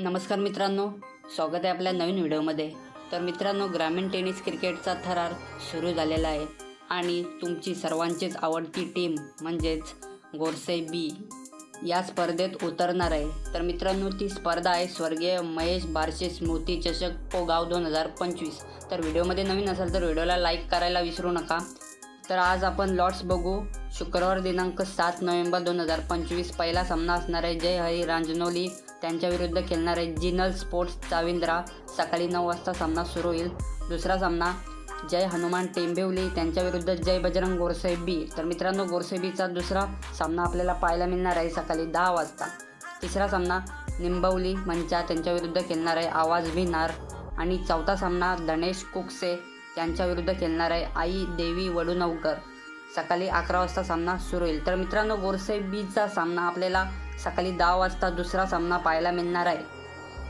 नमस्कार मित्रांनो स्वागत आहे आपल्या नवीन व्हिडिओमध्ये. तर मित्रांनो ग्रामीण टेनिस क्रिकेटचा थरार सुरू झालेला आहे आणि तुमची सर्वांचीच आवडती टीम म्हणजेच गोरसे बी या स्पर्धेत उतरणार आहे. तर मित्रांनो ती स्पर्धा आहे स्वर्गीय महेश बारशे स्मृती चषक पोगाव दोन हजार पंचवीस. तर व्हिडिओमध्ये नवीन असाल तर व्हिडिओला लाईक करायला विसरू नका. तर आज आपण लॉट्स बघू. शुक्रवार दिनांक सात नोव्हेंबर दोन हजार पंचवीस पहिला सामना असणार आहे जय हरी रांजनोली त्यांच्या विरुद्ध खेळणार आहे जिनल स्पोर्ट्स चाविंद्रा सकाळी नऊ वाजता सामना सुरू होईल. दुसरा सामना जय हनुमान टेंबिवली त्यांच्या विरुद्ध जय बजरंग गोरसेबी तर मित्रांनो गोरसेबीचा दुसरा सामना आपल्याला पाहायला मिळणार आहे सकाळी दहा वाजता. तिसरा सामना निंबवली मंचा त्यांच्या विरुद्ध खेळणार आहे आवाज विनार आणि चौथा सामना गणेश कुकसे त्यांच्या विरुद्ध खेळणार आहे आई देवी वडुनवकर. सकाळी अकरा वाजता सामना सुरू होईल. तर मित्रांनो गोरसेबीचा सामना आपल्याला सकाळी दहा वाजता दुसरा सामना पाहायला मिळणार आहे.